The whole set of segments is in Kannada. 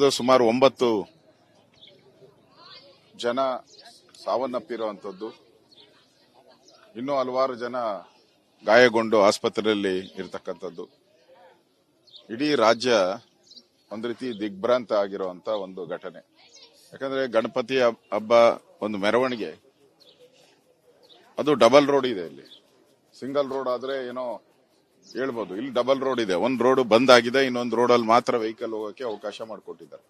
ಸುಮಾರು ಒಂಬತ್ತು ಜನ ಸಾವನ್ನಪ್ಪಿರುವಂತದ್ದು ಇನ್ನೂ ಹಲವಾರು ಜನ ಗಾಯಗೊಂಡು ಆಸ್ಪತ್ರೆಯಲ್ಲಿ ಇರತಕ್ಕಂಥದ್ದು. ಇಡೀ ರಾಜ್ಯ ಒಂದು ರೀತಿ ದಿಗ್ಭ್ರಾಂತ ಆಗಿರುವಂತ ಒಂದು ಘಟನೆ. ಯಾಕಂದ್ರೆ ಗಣಪತಿ ಹಬ್- ಹಬ್ಬ ಒಂದು ಮೆರವಣಿಗೆ. ಅದು ಡಬಲ್ ರೋಡ್ ಇದೆ ಇಲ್ಲಿ. ಸಿಂಗಲ್ ರೋಡ್ ಆದ್ರೆ ಏನೋ ಹೇಳ್ಬೋದು. ಇಲ್ಲಿ ಡಬಲ್ ರೋಡ್ ಇದೆ. ಒಂದು ರೋಡ್ ಬಂದ್ ಆಗಿದೆ ಇನ್ನೊಂದು ರೋಡಲ್ಲಿ ಮಾತ್ರ ವೆಹಿಕಲ್ ಹೋಗೋಕೆ ಅವಕಾಶ ಮಾಡಿಕೊಟ್ಟಿದ್ದಾರೆ.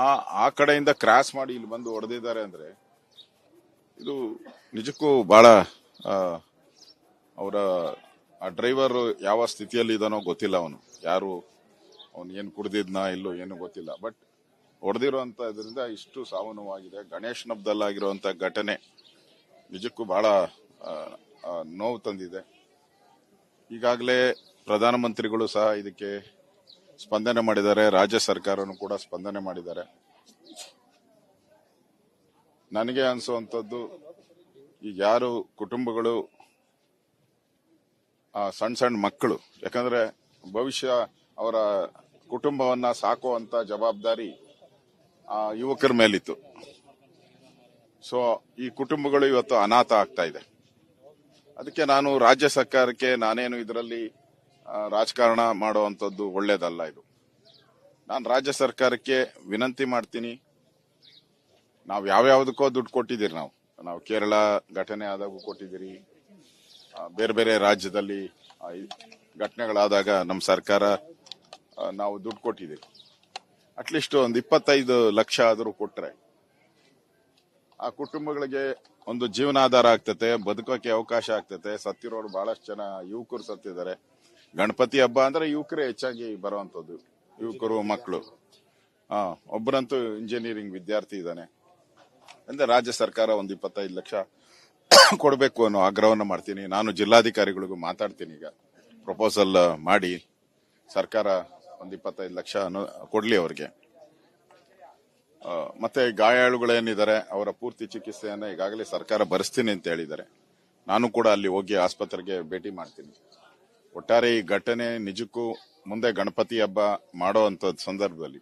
ಆ ಆ ಕಡೆಯಿಂದ ಕ್ರಾಸ್ ಮಾಡಿ ಇಲ್ಲಿ ಬಂದು ಹೊಡೆದಿದ್ದಾರೆ ಅಂದ್ರೆ ಇದು ನಿಜಕ್ಕೂ ಬಹಳ ಅವರ, ಆ ಡ್ರೈವರ್ ಯಾವ ಸ್ಥಿತಿಯಲ್ಲಿ ಇದಾನೋ ಗೊತ್ತಿಲ್ಲ ಅವನು. ಯಾರು, ಅವನು ಏನು ಕುಡ್ದಿದ್ನ, ಇಲ್ಲೋ ಏನು ಗೊತ್ತಿಲ್ಲ. ಬಟ್ ಹೊಡೆದಿರುವಂತ ಇದರಿಂದ ಇಷ್ಟು ಸಾವು ನೋವಾಗಿದೆ ಗಣೇಶ್ ಹಬ್ಬದಲ್ಲಾಗಿರುವಂತ ಘಟನೆ ನಿಜಕ್ಕೂ ಬಹಳ ನೋವು ತಂದಿದೆ. ಈಗಾಗಲೇ ಪ್ರಧಾನಮಂತ್ರಿಗಳು ಸಹ ಇದಕ್ಕೆ ಸ್ಪಂದನೆ ಮಾಡಿದ್ದಾರೆ. ರಾಜ್ಯ ಸರ್ಕಾರನು ಕೂಡ ಸ್ಪಂದನೆ ಮಾಡಿದ್ದಾರೆ. ನನಗೆ ಅನಿಸುವಂಥದ್ದು, ಈಗ ಯಾರು ಕುಟುಂಬಗಳು ಸಣ್ಣ ಸಣ್ಣ ಮಕ್ಕಳು, ಯಾಕಂದ್ರೆ ಭವಿಷ್ಯ ಅವರ ಕುಟುಂಬವನ್ನ ಸಾಕುವಂತ ಜವಾಬ್ದಾರಿ ಆ ಯುವಕರ ಮೇಲಿತ್ತು. ಸೊ ಈ ಕುಟುಂಬಗಳು ಇವತ್ತು ಅನಾಥ ಆಗ್ತಾ ಇದೆ. ಅದಕ್ಕೆ ನಾನು ರಾಜ್ಯ ಸರ್ಕಾರಕ್ಕೆ ನಾನೇನು ಇದರಲ್ಲಿ ರಾಜಕಾರಣ ಮಾಡುವಂಥದ್ದು ಒಳ್ಳೇದಲ್ಲ ಇದು. ನಾನು ರಾಜ್ಯ ಸರ್ಕಾರಕ್ಕೆ ವಿನಂತಿ ಮಾಡ್ತೀನಿ. ನಾವು ಯಾವ್ಯಾವುದಕ್ಕೋ ದುಡ್ಡು ಕೊಟ್ಟಿದ್ದೀರಿ ನಾವು. ನಾವು ಕೇರಳ ಘಟನೆ ಆದಾಗೂ ಕೊಟ್ಟಿದ್ದೀರಿ. ಬೇರೆ ಬೇರೆ ರಾಜ್ಯದಲ್ಲಿ ಘಟನೆಗಳಾದಾಗ ನಮ್ಮ ಸರ್ಕಾರ ನಾವು ದುಡ್ಡು ಕೊಟ್ಟಿದ್ದೀವಿ. ಅಟ್ಲೀಸ್ಟ್ ಒಂದು ಇಪ್ಪತ್ತೈದು ಲಕ್ಷ ಆದರೂ ಕೊಟ್ರೆ ಆ ಕುಟುಂಬಗಳಿಗೆ ಒಂದು ಜೀವನಾಧಾರ ಆಗ್ತತೆ ಬದುಕೋಕೆ ಅವಕಾಶ ಆಗ್ತತೆ. ಸತ್ತಿರೋರು ಬಹಳಷ್ಟು ಜನ ಯುವಕರು ಸತ್ತಿದ್ದಾರೆ. ಗಣಪತಿ ಹಬ್ಬ ಅಂದ್ರೆ ಯುವಕರೇ ಹೆಚ್ಚಾಗಿ ಬರುವಂತದ್ದು ಯುವಕರು, ಮಕ್ಕಳು. ಹಾ ಒಬ್ಬರಂತೂ ಇಂಜಿನಿಯರಿಂಗ್ ವಿದ್ಯಾರ್ಥಿ ಇದ್ದಾನೆ. ಅಂದ್ರೆ ರಾಜ್ಯ ಸರ್ಕಾರ ಒಂದು ಇಪ್ಪತ್ತೈದು ಲಕ್ಷ ಕೊಡಬೇಕು ಅನ್ನೋ ಆಗ್ರಹವನ್ನು ಮಾಡ್ತೀನಿ. ನಾನು ಜಿಲ್ಲಾಧಿಕಾರಿಗಳಿಗೂ ಮಾತಾಡ್ತೀನಿ ಈಗ. ಪ್ರಪೋಸಲ್ ಮಾಡಿ ಸರ್ಕಾರ ಒಂದು ಇಪ್ಪತ್ತೈದು ಲಕ್ಷ ಕೊಡ್ಲಿ ಅವ್ರಿಗೆ. ಮತ್ತೆ ಗಾಯಾಳುಗಳೇನಿದ್ದಾರೆ ಅವರ ಪೂರ್ತಿ ಚಿಕಿತ್ಸೆಯನ್ನು ಈಗಾಗಲೇ ಸರ್ಕಾರ ಭರಿಸ್ತೀನಿ ಅಂತ ಹೇಳಿದ್ದಾರೆ. ನಾನು ಕೂಡ ಅಲ್ಲಿ ಹೋಗಿ ಆಸ್ಪತ್ರೆಗೆ ಭೇಟಿ ಮಾಡ್ತೀನಿ. ಒಟ್ಟಾರೆ ಈ ಘಟನೆ ನಿಜಕ್ಕೂ ಮುಂದೆ ಗಣಪತಿ ಹಬ್ಬ ಮಾಡೋ ಅಂತ ಸಂದರ್ಭದಲ್ಲಿ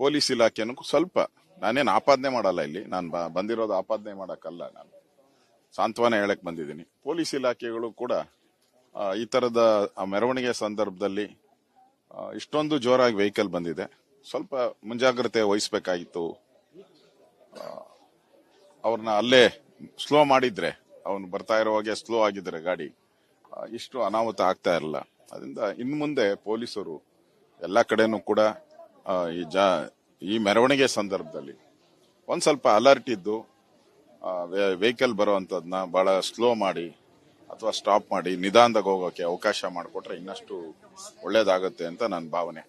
ಪೊಲೀಸ್ ಇಲಾಖೆನೂ ಸ್ವಲ್ಪ, ನಾನೇನು ಆಪಾದನೆ ಮಾಡಲ್ಲ ಇಲ್ಲಿ, ನಾನು ಬಂದಿರೋದು ಆಪಾದನೆ ಮಾಡೋಕ್ಕಲ್ಲ ನಾನು. ಸಾಂತ್ವನ ಹೇಳಕ್ ಬಂದಿದ್ದೀನಿ. ಪೊಲೀಸ್ ಇಲಾಖೆಗಳು ಕೂಡ ಈ ತರದ ಆ ಮೆರವಣಿಗೆ ಸಂದರ್ಭದಲ್ಲಿ ಇಷ್ಟೊಂದು ಜೋರಾಗಿ ವೆಹಿಕಲ್ ಬಂದಿದೆ. ಸ್ವಲ್ಪ ಮುಂಜಾಗ್ರತೆ ವಹಿಸಬೇಕಾಗಿತ್ತು. ಅವ್ರನ್ನ ಅಲ್ಲೇ ಸ್ಲೋ ಮಾಡಿದ್ರೆ, ಅವನು ಬರ್ತಾ ಇರುವಾಗೆ ಸ್ಲೋ ಆಗಿದ್ರೆ ಗಾಡಿ ಇಷ್ಟು ಅನಾಹುತ ಆಗ್ತಾ ಇರಲ್ಲ. ಅದರಿಂದ ಇನ್ನು ಮುಂದೆ ಪೊಲೀಸರು ಎಲ್ಲ ಕಡೆನೂ ಕೂಡ ಈ ಜಾ, ಈ ಮೆರವಣಿಗೆ ಸಂದರ್ಭದಲ್ಲಿ ಒಂದು ಸ್ವಲ್ಪ ಅಲರ್ಟ್ ಇದ್ದು ವೆಹಿಕಲ್ ಬರುವಂತದ್ನ ಬಹಳ ಸ್ಲೋ ಮಾಡಿ ಅಥವಾ ಸ್ಟಾಪ್ ಮಾಡಿ ನಿಧಾನದಾಗ ಹೋಗೋಕೆ ಅವಕಾಶ ಮಾಡಿಕೊಟ್ರೆ ಇನ್ನಷ್ಟು ಒಳ್ಳೇದಾಗುತ್ತೆ ಅಂತ ನನ್ನ ಭಾವನೆ.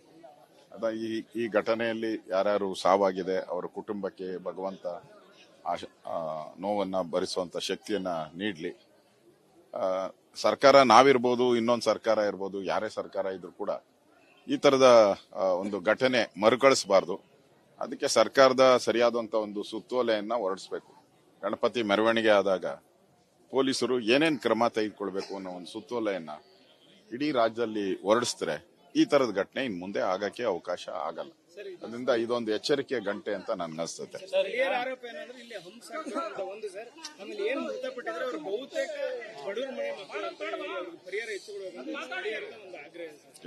ಅದ ಈ ಈ ಘಟನೆಯಲ್ಲಿ ಯಾರ್ಯಾರು ಸಾವಾಗಿದೆ, ಅವರ ಕುಟುಂಬಕ್ಕೆ ಭಗವಂತ ಆ, ನೋವನ್ನು ಭರಿಸುವಂಥ ಶಕ್ತಿಯನ್ನು ನೀಡಲಿ. ಸರ್ಕಾರ ನಾವಿರ್ಬೋದು, ಇನ್ನೊಂದು ಸರ್ಕಾರ ಇರ್ಬೋದು, ಯಾರೇ ಸರ್ಕಾರ ಇದ್ರು ಕೂಡ ಈ ಥರದ ಒಂದು ಘಟನೆ ಮರುಕಳಿಸಬಾರ್ದು. ಅದಕ್ಕೆ ಸರ್ಕಾರದ ಸರಿಯಾದಂಥ ಒಂದು ಸುತ್ತೋಲೆಯನ್ನು ಹೊರಡಿಸ್ಬೇಕು. ಗಣಪತಿ ಮೆರವಣಿಗೆ ಆದಾಗ ಪೊಲೀಸರು ಏನೇನು ಕ್ರಮ ತೆಗೆದುಕೊಳ್ಬೇಕು ಅನ್ನೋ ಒಂದು ಸುತ್ತೋಲೆಯನ್ನು ಇಡೀ ರಾಜ್ಯದಲ್ಲಿ ಹೊರಡಿಸಿದ್ರೆ ಈ ತರದ ಘಟನೆ ಇನ್ ಮುಂದೆ ಆಗಕ್ಕೆ ಅವಕಾಶ ಆಗಲ್ಲ. ಅದರಿಂದ ಇದೊಂದು ಎಚ್ಚರಿಕೆ ಗಂಟೆ ಅಂತ ಸರ್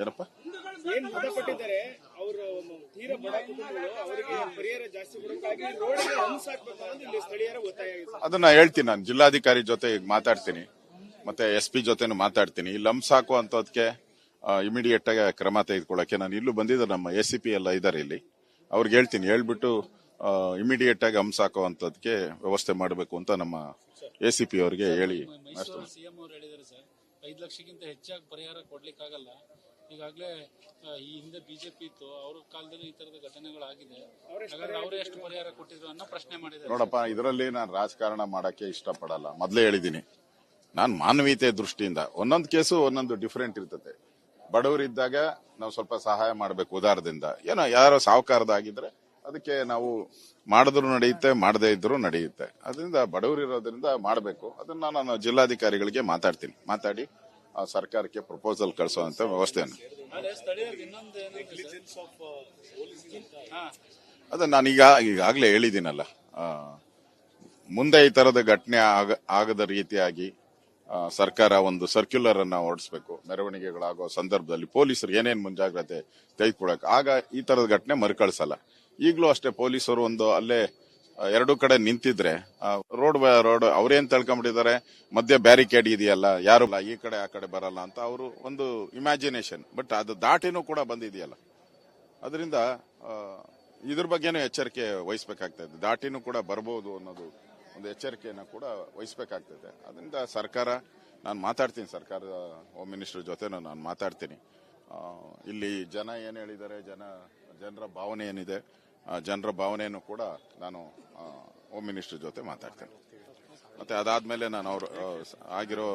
ಏನಪ್ಪ? ಅದನ್ನ ಹೇಳ್ತೀನಿ ನಾನು. ಜಿಲ್ಲಾಧಿಕಾರಿ ಜೊತೆ ಈಗ ಮಾತಾಡ್ತೀನಿ. ಮತ್ತೆ ಎಸ್ ಪಿ ಜೊತೆನು ಮಾತಾಡ್ತೀನಿ. ಈ ಲಂಪ್ಸ್ ಹಾಕುವಂತದ್ಕೆ ಇಮಿಡಿಯೇಟ್ ಆಗಿ ಕ್ರಮ ತೆಗೆದುಕೊಳ್ಳಕ್ಕೆ ನಾನು ಇಲ್ಲೂ ಬಂದಿದ್ದೆ ನಮ್ಮ ಎಸ್ ಸಿ ಪಿ ಎಲ್ಲ ಇದ್ದಾರೆ ಇಲ್ಲಿ. ಅವ್ರಿಗೆ ಹೇಳ್ತೀನಿ ಹೇಳ್ಬಿಟ್ಟು ಇಮಿಡಿಯೇಟ್ ಆಗಿ ಹಂಸ ಹಾಕುವಂತದ್ಕೆ ವ್ಯವಸ್ಥೆ ಮಾಡಬೇಕು ಅಂತ ನಮ್ಮ ಎ ಸಿ ಪಿ ಅವರಿಗೆ ಹೇಳಿ ಐದು ಲಕ್ಷಕ್ಕಿಂತ ಹೆಚ್ಚಾಗಿ ಪರಿಹಾರ ಕೊಡ್ಲಿಕ್ಕಾಗಲ್ಲ. ಈಗಾಗಲೇ ಈ ಹಿಂದೆ ಬಿಜೆಪಿ ಇತ್ತು ಅವ್ರ ಕಾಲದಲ್ಲಿ ಈ ತರದ ಘಟನೆಗಳಾಗಿದೆ. ಅವರೇ ಎಷ್ಟು ಪರಿಹಾರ ಕೊಟ್ಟಿದ್ರು ಅನ್ನೋ ಪ್ರಶ್ನೆ ಮಾಡಿದ್ದಾರೆ ನೋಡಪ್ಪ ಇದರಲ್ಲಿ ನಾನು ರಾಜಕಾರಣ ಮಾಡಕ್ಕೆ ಇಷ್ಟಪಡಲ್ಲ. ಮೊದಲೇ ಹೇಳಿದ್ದೀನಿ ನಾನು ಮಾನವೀಯತೆ ದೃಷ್ಟಿಯಿಂದ ಒಂದೊಂದು ಕೇಸು ಒಂದೊಂದು ಡಿಫ್ರೆಂಟ್ ಇರ್ತದೆ. ಬಡವರಿದ್ದಾಗ ನಾವು ಸ್ವಲ್ಪ ಸಹಾಯ ಮಾಡಬೇಕು ಉದಾರದಿಂದ. ಏನೋ ಯಾರೋ ಸಾಹುಕಾರದಾಗಿದ್ರೆ ಅದಕ್ಕೆ ನಾವು ಮಾಡಿದ್ರು ನಡೆಯುತ್ತೆ ಮಾಡದೇ ಇದ್ರು ನಡೆಯುತ್ತೆ. ಅದರಿಂದ ಬಡವರು ಇರೋದ್ರಿಂದ ಮಾಡಬೇಕು. ಅದನ್ನ ನಾನು ಜಿಲ್ಲಾಧಿಕಾರಿಗಳಿಗೆ ಮಾತಾಡ್ತೀನಿ. ಮಾತಾಡಿ ಆ, ಸರ್ಕಾರಕ್ಕೆ ಪ್ರಪೋಸಲ್ ಕಳಿಸುವಂತ ವ್ಯವಸ್ಥೆಯನ್ನು. ಅದ ನಾನೀಗ ಈಗಾಗಲೇ ಹೇಳಿದ್ದೀನಲ್ಲ. ಮುಂದೆ ಈ ತರದ ಘಟನೆ ಆಗ ಆಗದ ರೀತಿಯಾಗಿ ಸರ್ಕಾರ ಒಂದು ಸರ್ಕ್ಯುಲರ್ ಅನ್ನ ಹೊರಡಿಸಬೇಕು ಮೆರವಣಿಗೆಗಳಾಗೋ ಸಂದರ್ಭದಲ್ಲಿ ಪೊಲೀಸರು ಏನೇನು ಮುಂಜಾಗ್ರತೆ ತೆಗೆದುಕೊಳಕ್ ಆಗ ಈ ತರದ ಘಟನೆ ಮರುಕಳಿಸಲ್ಲ. ಈಗಲೂ ಅಷ್ಟೇ ಪೊಲೀಸರು ಒಂದು ಅಲ್ಲೇ ಎರಡು ಕಡೆ ನಿಂತಿದ್ರೆ ರೋಡ್ ರೋಡ್ ಅವ್ರೇನ್ ತಳ್ಕೊಂಡ್ಬಿಟ್ಟಿದ್ದಾರೆ ಮಧ್ಯೆ ಬ್ಯಾರಿಕೇಡ್ ಇದೆಯಲ್ಲ, ಯಾರು ಈ ಕಡೆ ಆ ಕಡೆ ಬರಲ್ಲ ಅಂತ ಅವರು ಒಂದು ಇಮ್ಯಾಜಿನೇಷನ್ ಬಟ್ ಅದು ದಾಟಿನೂ ಕೂಡ ಬಂದಿದೆಯಲ್ಲ. ಅದರಿಂದ ಇದ್ರ ಬಗ್ಗೆನೂ ಎಚ್ಚರಿಕೆ ವಹಿಸ್ಬೇಕಾಗ್ತಾ ಇದೆ. ದಾಟಿನೂ ಕೂಡ ಬರಬಹುದು ಅನ್ನೋದು ಒಂದು ಎಚ್ಚರಿಕೆಯನ್ನು ಕೂಡ ವಹಿಸಬೇಕಾಗ್ತದೆ. ಅದರಿಂದ ಸರ್ಕಾರ ನಾನು ಮಾತಾಡ್ತೀನಿ ಸರ್ಕಾರದ ಹೋಮ್ ಮಿನಿಸ್ಟರ್ ಜೊತೆನೂ ನಾನು ಮಾತಾಡ್ತೀನಿ. ಇಲ್ಲಿ ಜನ ಏನು ಹೇಳಿದ್ದಾರೆ ಜನ ಜನರ ಭಾವನೆ ಏನಿದೆ ಜನರ ಭಾವನೆಯನ್ನು ಕೂಡ ನಾನು ಹೋಮ್ ಮಿನಿಸ್ಟರ್ ಜೊತೆ ಮಾತಾಡ್ತೇನೆ. ಮತ್ತೆ ಅದಾದ್ಮೇಲೆ ನಾನು ಅವರು ಆಗಿರೋ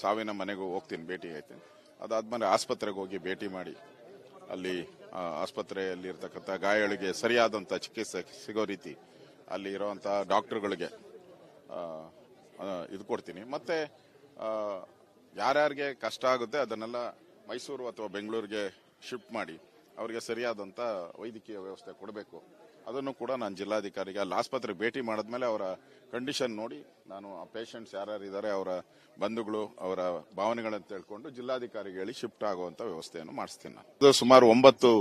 ಸಾವಿನ ಮನೆಗೂ ಹೋಗ್ತೀನಿ ಭೇಟಿ ಆಯ್ತೀನಿ. ಅದಾದ್ಮೇಲೆ ಆಸ್ಪತ್ರೆಗೆ ಹೋಗಿ ಭೇಟಿ ಮಾಡಿ ಅಲ್ಲಿ ಆ, ಆಸ್ಪತ್ರೆಯಲ್ಲಿ ಇರ್ತಕ್ಕಂಥ ಗಾಯಗಳಿಗೆ ಸರಿಯಾದಂತ ಚಿಕಿತ್ಸೆ ಸಿಗೋ ರೀತಿ ಅಲ್ಲಿ ಇರುವಂತ ಡಾಕ್ಟರ್ಗಳಿಗೆ ಇದು ಕೊಡ್ತೀನಿ. ಮತ್ತೆ ಯಾರ್ಯಾರಿಗೆ ಕಷ್ಟ ಆಗುತ್ತೆ ಅದನ್ನೆಲ್ಲ ಮೈಸೂರು ಅಥವಾ ಬೆಂಗಳೂರಿಗೆ ಶಿಫ್ಟ್ ಮಾಡಿ ಅವರಿಗೆ ಸರಿಯಾದಂಥ ವೈದ್ಯಕೀಯ ವ್ಯವಸ್ಥೆ ಕೊಡಬೇಕು. ಅದನ್ನು ಕೂಡ ನಾನು ಜಿಲ್ಲಾಧಿಕಾರಿಗೆ, ಅಲ್ಲಿ ಆಸ್ಪತ್ರೆಗೆ ಭೇಟಿ ಮಾಡಿದ್ಮೇಲೆ ಅವರ ಕಂಡೀಷನ್ ನೋಡಿ ನಾನು ಆ ಪೇಷಂಟ್ಸ್ ಯಾರ್ಯಾರು ಇದ್ದಾರೆ ಅವರ ಬಂಧುಗಳು, ಅವರ ಭಾವನೆಗಳನ್ನು ತಿಳ್ಕೊಂಡು ಜಿಲ್ಲಾಧಿಕಾರಿಗೆ ಹೇಳಿ ಶಿಫ್ಟ್ ಆಗುವಂಥ ವ್ಯವಸ್ಥೆಯನ್ನು ಮಾಡಿಸ್ತೀನಿ ನಾನು. ಸುಮಾರು ಒಂಬತ್ತು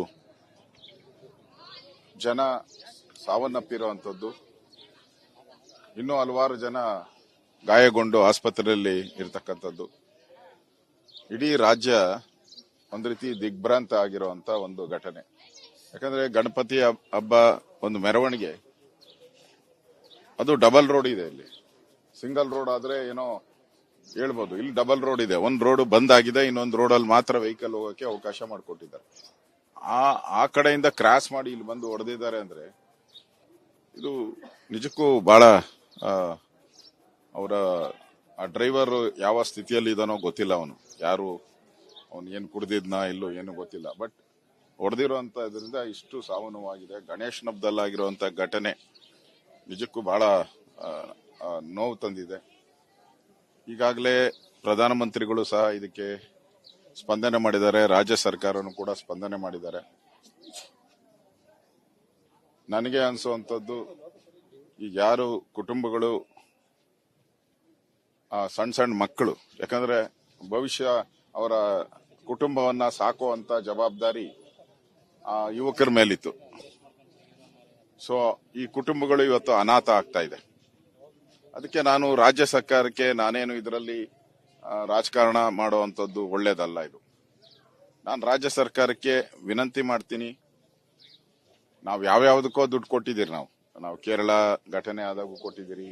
ಜನ ಸಾವನ್ನಪ್ಪಿರುವಂತದ್ದು ಇನ್ನೂ ಹಲವಾರು ಜನ ಗಾಯಗೊಂಡು ಆಸ್ಪತ್ರೆಯಲ್ಲಿ ಇರತಕ್ಕಂಥದ್ದು. ಇಡೀ ರಾಜ್ಯ ಒಂದು ರೀತಿ ದಿಗ್ಭ್ರಾಂತ ಆಗಿರುವಂತ ಒಂದು ಘಟನೆ. ಯಾಕಂದ್ರೆ ಗಣಪತಿ ಹಬ್- ಹಬ್ಬ ಒಂದು ಮೆರವಣಿಗೆ. ಅದು ಡಬಲ್ ರೋಡ್ ಇದೆ ಇಲ್ಲಿ. ಸಿಂಗಲ್ ರೋಡ್ ಆದ್ರೆ ಏನೋ ಹೇಳ್ಬೋದು. ಇಲ್ಲಿ ಡಬಲ್ ರೋಡ್ ಇದೆ. ಒಂದು ರೋಡ್ ಬಂದ್ ಆಗಿದೆ, ಇನ್ನೊಂದು ರೋಡ್ ಅಲ್ಲಿ ಮಾತ್ರ ವೆಹಿಕಲ್ ಹೋಗೋಕೆ ಅವಕಾಶ ಮಾಡಿಕೊಟ್ಟಿದ್ದಾರೆ. ಆ ಆ ಕಡೆಯಿಂದ ಕ್ರಾಸ್ ಮಾಡಿ ಇಲ್ಲಿ ಬಂದು ಹೊಡೆದಿದ್ದಾರೆ ಅಂದ್ರೆ ಇದು ನಿಜಕ್ಕೂ ಬಹಳ ಅವರ, ಆ ಡ್ರೈವರ್ ಯಾವ ಸ್ಥಿತಿಯಲ್ಲಿ ಇದಾನೋ ಗೊತ್ತಿಲ್ಲ ಅವನು. ಯಾರು, ಅವನು ಏನು ಕುಡ್ದಿದ್ನಾ, ಇಲ್ಲೋ ಏನು ಗೊತ್ತಿಲ್ಲ. ಬಟ್ ಹೊಡೆದಿರುವಂತ ಇದರಿಂದ ಇಷ್ಟು ಸಾವು ನೋವಾಗಿದೆ ಗಣೇಶ್ ಹಬ್ಬದಲ್ಲಾಗಿರುವಂತ ಘಟನೆ ನಿಜಕ್ಕೂ ಬಹಳ ನೋವು ತಂದಿದೆ. ಈಗಾಗಲೇ ಪ್ರಧಾನಮಂತ್ರಿಗಳು ಸಹ ಇದಕ್ಕೆ ಸ್ಪಂದನೆ ಮಾಡಿದ್ದಾರೆ. ರಾಜ್ಯ ಸರ್ಕಾರನು ಕೂಡ ಸ್ಪಂದನೆ ಮಾಡಿದ್ದಾರೆ. ನನಗೆ ಅನಿಸುವಂಥದ್ದು ಈಗ ಯಾರು ಕುಟುಂಬಗಳು ಸಣ್ಣ ಸಣ್ಣ ಮಕ್ಕಳು, ಯಾಕಂದ್ರೆ ಭವಿಷ್ಯ ಅವರ ಕುಟುಂಬವನ್ನ ಸಾಕುವಂತ ಜವಾಬ್ದಾರಿ ಆ ಯುವಕರ ಮೇಲಿತ್ತು. ಸೊ ಈ ಕುಟುಂಬಗಳು ಇವತ್ತು ಅನಾಥ ಆಗ್ತಾ ಇದೆ. ಅದಕ್ಕೆ ನಾನು ರಾಜ್ಯ ಸರ್ಕಾರಕ್ಕೆ ನಾನೇನು ಇದರಲ್ಲಿ ರಾಜಕಾರಣ ಮಾಡುವಂಥದ್ದು ಒಳ್ಳೇದಲ್ಲ ಇದು. ನಾನು ರಾಜ್ಯ ಸರ್ಕಾರಕ್ಕೆ ವಿನಂತಿ ಮಾಡ್ತೀನಿ. ನಾವು ಯಾವ್ಯಾವುದಕ್ಕೋ ದುಡ್ಡು ಕೊಟ್ಟಿದ್ದೀರಿ ನಾವು. ನಾವು ಕೇರಳ ಘಟನೆ ಆದಾಗೂ ಕೊಟ್ಟಿದ್ದೀರಿ.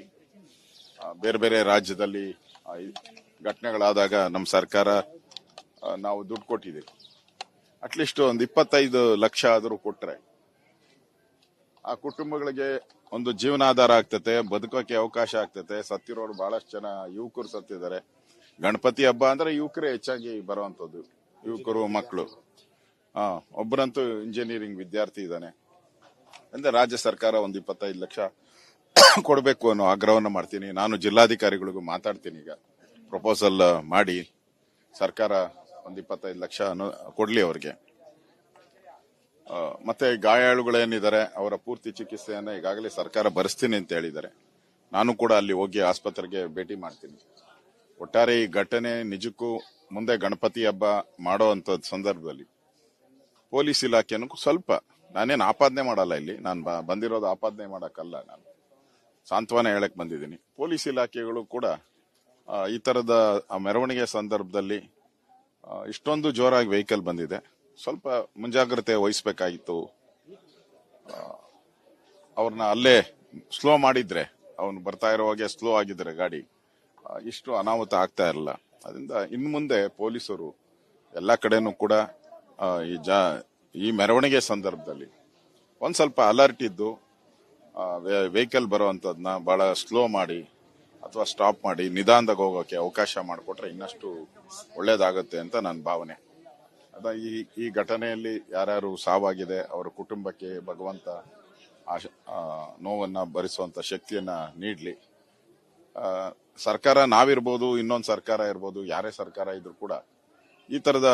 ಬೇರೆ ಬೇರೆ ರಾಜ್ಯದಲ್ಲಿ ಘಟನೆಗಳಾದಾಗ ನಮ್ಮ ಸರ್ಕಾರ ನಾವು ದುಡ್ಡು ಕೊಟ್ಟಿದ್ದೀವಿ ಅಟ್ಲೀಸ್ಟ್ ಒಂದು ಇಪ್ಪತ್ತೈದು ಲಕ್ಷ ಆದರೂ ಕೊಟ್ಟರೆ ಆ ಕುಟುಂಬಗಳಿಗೆ ಒಂದು ಜೀವನಾಧಾರ ಆಗ್ತತೆ, ಬದುಕೋಕೆ ಅವಕಾಶ ಆಗ್ತತೆ. ಸತ್ತಿರೋರು ಬಹಳಷ್ಟು ಜನ ಯುವಕರು ಸತ್ತಿದ್ದಾರೆ. ಗಣಪತಿ ಹಬ್ಬ ಅಂದ್ರೆ ಯುವಕರೇ ಹೆಚ್ಚಾಗಿ ಬರುವಂತದ್ದು ಯುವಕರು, ಮಕ್ಕಳು. ಹಾ ಒಬ್ಬರಂತೂ ಇಂಜಿನಿಯರಿಂಗ್ ವಿದ್ಯಾರ್ಥಿ ಇದ್ದಾನೆ. ಅಂದ್ರೆ ರಾಜ್ಯ ಸರ್ಕಾರ ಒಂದು ಇಪ್ಪತ್ತೈದು ಲಕ್ಷ ಕೊಡಬೇಕು ಅನ್ನೋ ಆಗ್ರಹವನ್ನು ಮಾಡ್ತೀನಿ. ನಾನು ಜಿಲ್ಲಾಧಿಕಾರಿಗಳಿಗೂ ಮಾತಾಡ್ತೀನಿ ಈಗ. ಪ್ರಪೋಸಲ್ ಮಾಡಿ ಸರ್ಕಾರ ಒಂದು ಇಪ್ಪತ್ತೈದು ಲಕ್ಷ ಕೊಡಲಿ ಕೊಡ್ಲಿ ಅವ್ರಿಗೆ. ಮತ್ತೆ ಗಾಯಾಳುಗಳೇನಿದ್ದಾರೆ, ಅವರ ಪೂರ್ತಿ ಚಿಕಿತ್ಸೆಯನ್ನ ಈಗಾಗಲೇ ಸರ್ಕಾರ ಭರಿಸ್ತೀನಿ ಅಂತ ಹೇಳಿದ್ದಾರೆ. ನಾನು ಕೂಡ ಅಲ್ಲಿ ಹೋಗಿ ಆಸ್ಪತ್ರೆಗೆ ಭೇಟಿ ಮಾಡ್ತೀನಿ. ಒಟ್ಟಾರೆ ಈ ಘಟನೆ ನಿಜಕ್ಕೂ ಮುಂದೆ ಗಣಪತಿ ಹಬ್ಬ ಮಾಡೋ ಅಂತ ಸಂದರ್ಭದಲ್ಲಿ ಪೊಲೀಸ್ ಇಲಾಖೆನೂ ಸ್ವಲ್ಪ ನಾನೇನು ಆಪಾದನೆ ಮಾಡಲ್ಲ ಇಲ್ಲಿ. ನಾನು ಬಂದಿರೋದು ಆಪಾದನೆ ಮಾಡೋಕ್ಕಲ್ಲ ನಾನು. ಸಾಂತ್ವನ ಹೇಳಕ್ ಬಂದಿದ್ದೀನಿ. ಪೊಲೀಸ್ ಇಲಾಖೆಗಳು ಕೂಡ ಈ ತರದ, ಆ, ಮೆರವಣಿಗೆ ಸಂದರ್ಭದಲ್ಲಿ ಇಷ್ಟೊಂದು ಜೋರಾಗಿ ವೆಹಿಕಲ್ ಬಂದಿದೆ. ಸ್ವಲ್ಪ ಮುಂಜಾಗ್ರತೆ ವಹಿಸ್ಬೇಕಾಗಿತ್ತು. ಅವ್ರನ್ನ ಅಲ್ಲೇ ಸ್ಲೋ ಮಾಡಿದ್ರೆ, ಅವನು ಬರ್ತಾ ಇರುವಾಗೆ ಸ್ಲೋ ಆಗಿದ್ರೆ ಗಾಡಿ ಇಷ್ಟು ಅನಾಹುತ ಆಗ್ತಾ ಇರಲ್ಲ. ಅದರಿಂದ ಇನ್ನು ಮುಂದೆ ಪೊಲೀಸರು ಎಲ್ಲ ಕಡೆನೂ ಕೂಡ ಈ ಜಾ ಈ ಮೆರವಣಿಗೆ ಸಂದರ್ಭದಲ್ಲಿ ಒಂದು ಸ್ವಲ್ಪ ಅಲರ್ಟ್ ಇದ್ದು ವೆಹಿಕಲ್ ಬರುವಂಥದ್ದನ್ನ ಭಾಳ ಸ್ಲೋ ಮಾಡಿ ಅಥವಾ ಸ್ಟಾಪ್ ಮಾಡಿ ನಿಧಾನದಾಗ ಹೋಗೋಕೆ ಅವಕಾಶ ಮಾಡಿಕೊಟ್ರೆ ಇನ್ನಷ್ಟು ಒಳ್ಳೇದಾಗುತ್ತೆ ಅಂತ ನನ್ನ ಭಾವನೆ. ಅದ ಈ ಈ ಘಟನೆಯಲ್ಲಿ ಯಾರ್ಯಾರು ಸಾವಾಗಿದೆ, ಅವರ ಕುಟುಂಬಕ್ಕೆ ಭಗವಂತ ಆ, ನೋವನ್ನು ಭರಿಸುವಂಥ ಶಕ್ತಿಯನ್ನು ನೀಡಲಿ. ಸರ್ಕಾರ ನಾವಿರ್ಬೋದು, ಇನ್ನೊಂದು ಸರ್ಕಾರ ಇರ್ಬೋದು, ಯಾರೇ ಸರ್ಕಾರ ಇದ್ರು ಕೂಡ ಈ ಥರದ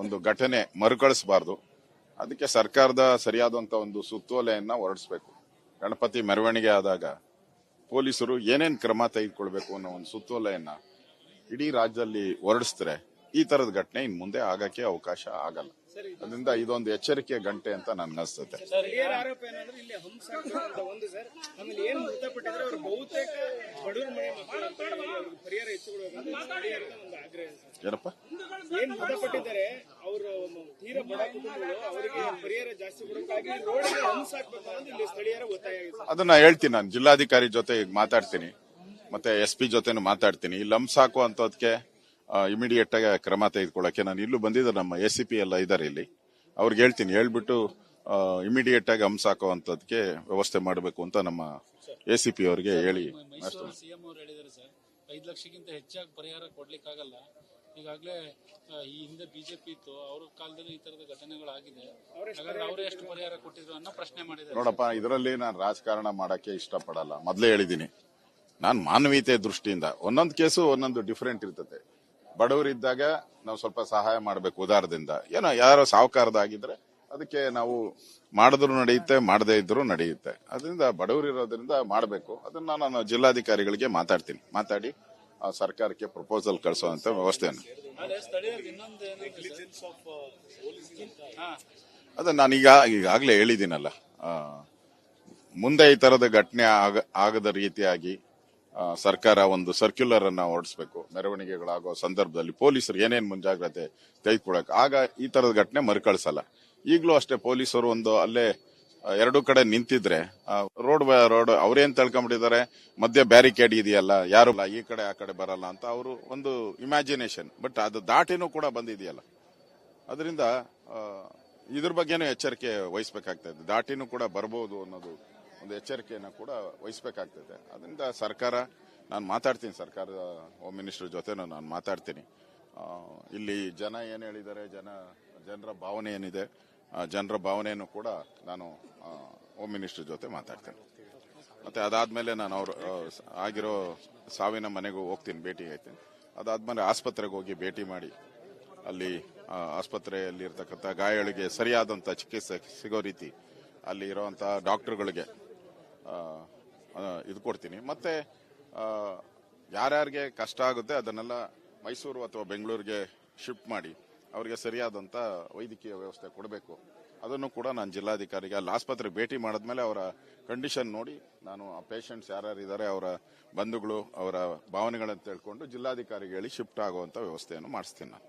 ಒಂದು ಘಟನೆ ಮರುಕಳಿಸಬಾರ್ದು. ಅದಕ್ಕೆ ಸರ್ಕಾರದ ಸರಿಯಾದಂತ ಒಂದು ಸುತ್ತೋಲೆಯನ್ನ ಹೊರಡಿಸಬೇಕು. ಗಣಪತಿ ಮೆರವಣಿಗೆ ಆದಾಗ ಪೊಲೀಸರು ಏನೇನು ಕ್ರಮ ತೆಗೆದುಕೊಳ್ಬೇಕು ಅನ್ನೋ ಒಂದು ಸುತ್ತೋಲೆಯನ್ನ ಇಡೀ ರಾಜ್ಯದಲ್ಲಿ ಹೊರಡಿಸಿದ್ರೆ ಈ ತರದ ಘಟನೆ ಇನ್ ಮುಂದೆ ಆಗಕ್ಕೆ ಅವಕಾಶ ಆಗಲ್ಲ. ಅದರಿಂದ ಇದೊಂದು ಎಚ್ಚರಿಕೆಯ ಗಂಟೆ ಅಂತ ಸರ್ ಏನಪ್ಪ? ಅದನ್ನ ಹೇಳ್ತೀನಿ ನಾನು. ಜಿಲ್ಲಾಧಿಕಾರಿ ಜೊತೆ ಮಾತಾಡ್ತೀನಿ. ಮತ್ತೆ ಎಸ್ ಪಿ ಜೊತೆನೂ ಮಾತಾಡ್ತೀನಿ. ಈ ಲಂಪ್ಸ್ ಹಾಕುವಂತದ್ಕೆ ಇಮಿಡಿಯೇಟ್ ಆಗಿ ಕ್ರಮ ತೆಗೆದುಕೊಳ್ಳಕ್ಕೆ ನಾನು ಇಲ್ಲೂ ಬಂದಿದ್ದೆ ನಮ್ಮ ಎಸ್ ಸಿ ಪಿ ಎಲ್ಲ ಇದ್ದಾರೆ ಇಲ್ಲಿ. ಅವ್ರಿಗೆ ಹೇಳ್ತೀನಿ ಹೇಳ್ಬಿಟ್ಟು ಇಮಿಡಿಯೇಟ್ ಆಗಿ ಹಂಸ ಹಾಕುವಂತದ್ಕೆ ವ್ಯವಸ್ಥೆ ಮಾಡಬೇಕು ಅಂತ ನಮ್ಮ ಎ ಸಿ ಪಿ ಅವರಿಗೆ ಹೇಳಿ. ಮೈಸೂರು ಸಿಎಂ ಅವರು ಹೇಳಿದ್ದಾರೆ ಸರ್ ಐದು ಲಕ್ಷಕ್ಕಿಂತ ಹೆಚ್ಚಾಗಿ ಪರಿಹಾರ ಕೊಡ್ಲಿಕ್ಕಾಗಲ್ಲ. ಈಗಾಗಲೇ ಈ ಹಿಂದೆ ಬಿಜೆಪಿ ಇತ್ತು ಅವ್ರ ಕಾಲದಲ್ಲಿ ಈ ತರದ ಘಟನೆಗಳಾಗಿದೆ. ಹಾಗಾದ್ರೆ ಅವರು ಎಷ್ಟು ಪರಿಹಾರ ಕೊಟ್ಟಿದ್ರು ಅನ್ನೋ ಪ್ರಶ್ನೆ ಮಾಡಿದ್ದಾರೆ ನೋಡಪ್ಪ ಇದರಲ್ಲಿ ನಾನು ರಾಜಕಾರಣ ಮಾಡಕ್ಕೆ ಇಷ್ಟಪಡಲ್ಲ. ಮೊದಲೇ ಹೇಳಿದ್ದೀನಿ ನಾನು ಮಾನವೀಯತೆ ದೃಷ್ಟಿಯಿಂದ ಒಂದೊಂದು ಕೇಸು ಒಂದೊಂದು ಡಿಫರೆಂಟ್ ಇರ್ತದೆ. ಬಡವರಿದ್ದಾಗ ನಾವು ಸ್ವಲ್ಪ ಸಹಾಯ ಮಾಡಬೇಕು ಉದಾರದಿಂದ. ಏನೋ ಯಾರೋ ಸಾಹುಕಾರದಾಗಿದ್ರೆ ಅದಕ್ಕೆ ನಾವು ಮಾಡಿದ್ರು ನಡೆಯುತ್ತೆ, ಮಾಡದೇ ಇದ್ರು ನಡೆಯುತ್ತೆ. ಅದರಿಂದ ಬಡವರಿರೋದ್ರಿಂದ ಮಾಡಬೇಕು. ಅದನ್ನ ನಾನು ಜಿಲ್ಲಾಧಿಕಾರಿಗಳಿಗೆ ಮಾತಾಡ್ತೀನಿ. ಮಾತಾಡಿ, ಆ ಸರ್ಕಾರಕ್ಕೆ ಪ್ರಪೋಸಲ್ ಕಳಿಸುವಂತ ವ್ಯವಸ್ಥೆಯನ್ನು. ಅದ ನಾನೀಗ ಈಗಾಗಲೇ ಹೇಳಿದ್ದೀನಲ್ಲ. ಮುಂದೆ ಈ ತರದ ಘಟನೆ ಆಗ- ಆಗದ ರೀತಿಯಾಗಿ ಸರ್ಕಾರ ಒಂದು ಸರ್ಕ್ಯುಲರ್ ಅನ್ನ ಹೊರಡಿಸಬೇಕು. ಮೆರವಣಿಗೆಗಳಾಗೋ ಸಂದರ್ಭದಲ್ಲಿ ಪೊಲೀಸರು ಏನೇನು ಮುಂಜಾಗ್ರತೆ ತೆಗೆದುಕೊಳಕ್ ಆಗ ಈ ತರದ ಘಟನೆ ಮರುಕಳಿಸಲ್ಲ. ಈಗಲೂ ಅಷ್ಟೇ ಪೊಲೀಸರು ಒಂದು ಅಲ್ಲೇ ಎರಡು ಕಡೆ ನಿಂತಿದ್ರೆ ರೋಡ್ ರೋಡ್ ಅವ್ರೇನ್ ತಿಳ್ಕೊಂಡ್ಬಿಟ್ಟಿದ್ದಾರೆ ಮಧ್ಯೆ ಬ್ಯಾರಿಕೇಡ್ ಇದೆಯಲ್ಲ, ಯಾರು ಈ ಕಡೆ, ಆ ಕಡೆ ಬರಲ್ಲ ಅಂತ ಅವರು ಒಂದು ಇಮ್ಯಾಜಿನೇಷನ್ ಬಟ್ ಅದು ದಾಟಿನೂ ಕೂಡ ಬಂದಿದೆಯಲ್ಲ. ಅದರಿಂದ ಇದ್ರ ಬಗ್ಗೆನೂ ಎಚ್ಚರಿಕೆ ವಹಿಸಬೇಕಾಗ್ತದೆ ದಾಟಿನೂ ಕೂಡ ಬರ್ಬೋದು ಅನ್ನೋದು ಒಂದು ಎಚ್ಚರಿಕೆಯನ್ನು ಕೂಡ ವಹಿಸಬೇಕಾಗ್ತದೆ. ಅದರಿಂದ ಸರ್ಕಾರ ನಾನು ಮಾತಾಡ್ತೀನಿ ಸರ್ಕಾರದ ಹೋಮ್ ಮಿನಿಸ್ಟರ್ ಜೊತೆನೂ ನಾನು ಮಾತಾಡ್ತೀನಿ. ಇಲ್ಲಿ ಜನ ಏನು ಹೇಳಿದ್ದಾರೆ ಜನ ಜನರ ಭಾವನೆ ಏನಿದೆ ಜನರ ಭಾವನೆಯನ್ನು ಕೂಡ ನಾನು ಹೋಮ್ ಮಿನಿಸ್ಟರ್ ಜೊತೆ ಮಾತಾಡ್ತೇನೆ. ಮತ್ತೆ ಅದಾದ್ಮೇಲೆ ನಾನು ಅವರು ಆಗಿರೋ ಸಾವಿನ ಮನೆಗೂ ಹೋಗ್ತೀನಿ ಭೇಟಿ ಆಯ್ತೀನಿ ಅದಾದ್ಮೇಲೆ ಆಸ್ಪತ್ರೆಗೆ ಹೋಗಿ ಭೇಟಿ ಮಾಡಿ ಅಲ್ಲಿ ಆ, ಆಸ್ಪತ್ರೆಯಲ್ಲಿ ಇರ್ತಕ್ಕಂಥ ಗಾಯಗಳಿಗೆ ಸರಿಯಾದಂತ ಚಿಕಿತ್ಸೆ ಸಿಗೋ ರೀತಿ ಅಲ್ಲಿ ಇರುವಂತಹ ಡಾಕ್ಟರ್ಗಳಿಗೆ ಇದು ಕೊಡ್ತೀನಿ. ಮತ್ತೆ ಯಾರ್ಯಾರಿಗೆ ಕಷ್ಟ ಆಗುತ್ತೆ ಅದನ್ನೆಲ್ಲ ಮೈಸೂರು ಅಥವಾ ಬೆಂಗಳೂರಿಗೆ ಶಿಫ್ಟ್ ಮಾಡಿ ಅವರಿಗೆ ಸರಿಯಾದಂತ ವೈದ್ಯಕೀಯ ವ್ಯವಸ್ಥೆ ಕೊಡಬೇಕು. ಅದನ್ನು ಕೂಡ ನಾನು ಜಿಲ್ಲಾಧಿಕಾರಿಗೆ, ಅಲ್ಲಿ ಆಸ್ಪತ್ರೆಗೆ ಭೇಟಿ ಮಾಡಿದ್ಮೇಲೆ ಅವರ ಕಂಡೀಷನ್ ನೋಡಿ ನಾನು ಆ ಪೇಷಂಟ್ಸ್ ಯಾರ್ಯಾರು ಇದ್ದಾರೆ ಅವರ ಬಂಧುಗಳು, ಅವರ ಭಾವನೆಗಳನ್ನು ತಿಳ್ಕೊಂಡು ಜಿಲ್ಲಾಧಿಕಾರಿಗೆ ಹೇಳಿ ಶಿಫ್ಟ್ ಆಗುವಂಥ ವ್ಯವಸ್ಥೆಯನ್ನು ಮಾಡಿಸ್ತೀನಿ ನಾನು.